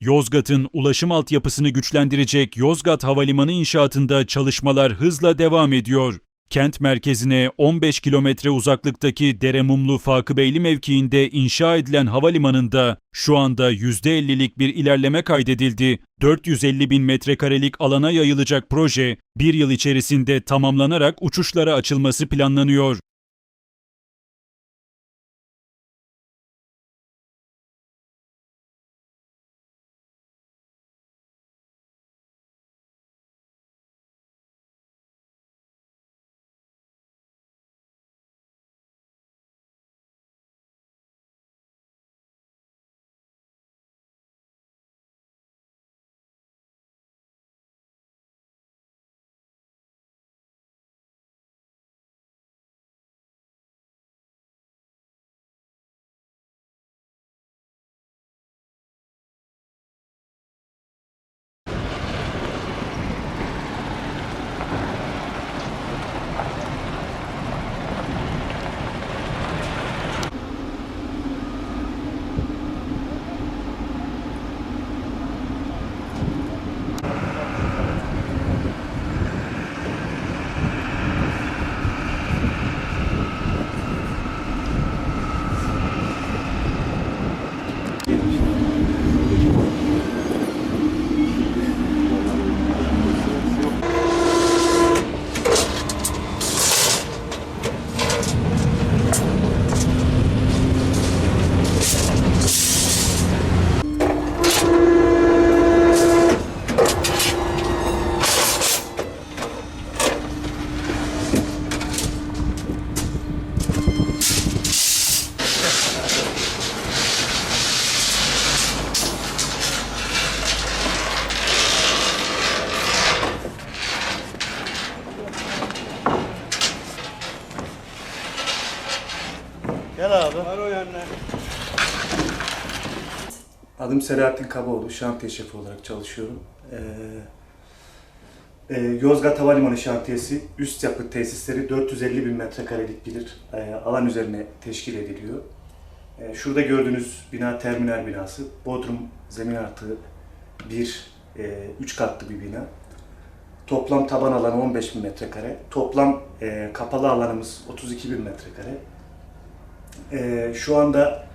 Yozgat'ın ulaşım altyapısını güçlendirecek Yozgat Havalimanı inşaatında çalışmalar hızla devam ediyor. Kent merkezine 15 kilometre uzaklıktaki Deremumlu Fakıbeyli mevkiinde inşa edilen havalimanında şu anda %50'lik bir ilerleme kaydedildi. 450 bin metrekarelik alana yayılacak proje bir yıl içerisinde tamamlanarak uçuşlara açılması planlanıyor. Abi. Var o yanına. Adım Selahattin Kabaoğlu, şantiye şefi olarak çalışıyorum. Ee, e, Yozgat Havalimanı Şantiyesi üst yapı tesisleri 450 bin metrekarelik bir e, alan üzerine teşkil ediliyor. E, şurada gördüğünüz bina terminal binası. Bodrum zemin artı bir, e, üç katlı bir bina. Toplam taban alanı 15 bin metrekare. Toplam e, kapalı alanımız 32 bin metrekare. E, şu anda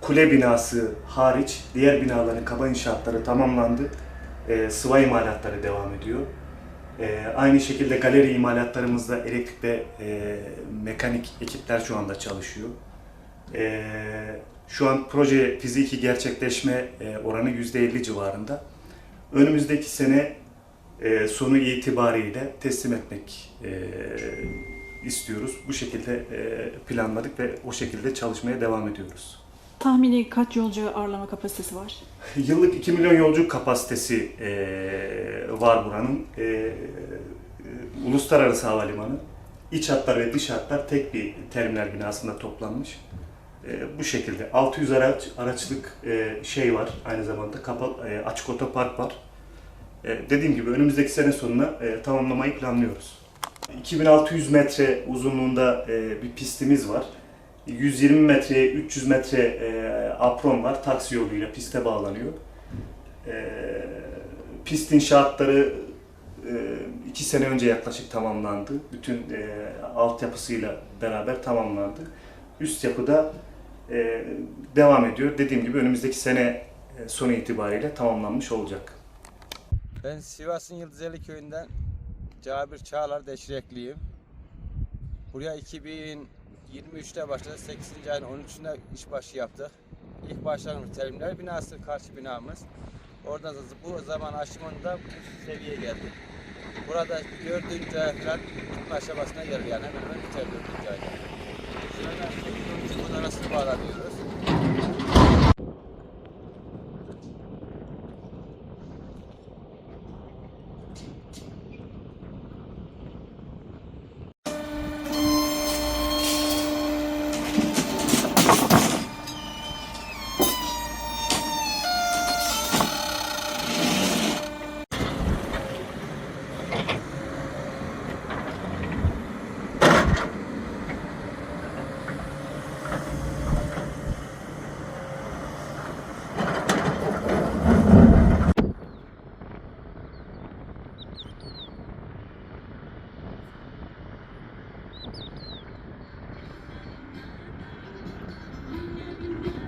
kule binası hariç diğer binaların kaba inşaatları tamamlandı. E, sıva imalatları devam ediyor. E, aynı şekilde galeri imalatlarımızda elektrik ve e, mekanik ekipler şu anda çalışıyor. E, şu an proje fiziki gerçekleşme e, oranı %50 civarında. Önümüzdeki sene e, sonu itibariyle teslim etmek e, istiyoruz. Bu şekilde e, planladık ve o şekilde çalışmaya devam ediyoruz. Tahmini kaç yolcu ağırlama kapasitesi var? Yıllık 2 milyon yolcu kapasitesi eee, var buranın. Eee, uluslararası havalimanı. İç hatlar ve dış hatlar tek bir terminal binasında toplanmış. Bu şekilde 600 araç araçlık şey var. Aynı zamanda kapalı açık otopark var. Dediğim gibi önümüzdeki sene sonuna tamamlamayı planlıyoruz. 2600 metre uzunluğunda eee, bir pistimiz var. 120 metreye 300 metre e, apron var. Taksi yoluyla piste bağlanıyor. E, pist inşaatları 2 sene önce yaklaşık tamamlandı. Bütün e, altyapısıyla beraber tamamlandı. Üst yapıda e, devam ediyor. Dediğim gibi önümüzdeki sene e, sonu itibariyle tamamlanmış olacak. Ben Sivas'ın Yıldızeli köyünden Cabir Çağlar Deşirekliyim. Buraya 2023'te başladık. 8. ayın 13'ünde iş başı yaptık. İlk başlangıç terminal binası karşı binamız. Oradan da bu zaman aşımında bu seviyeye geldik. Burada dördüncü ay falan bitme aşamasına geldi yani hemen hemen biter dördüncü ayda. Şöyle 8 arasını bağlanıyoruz.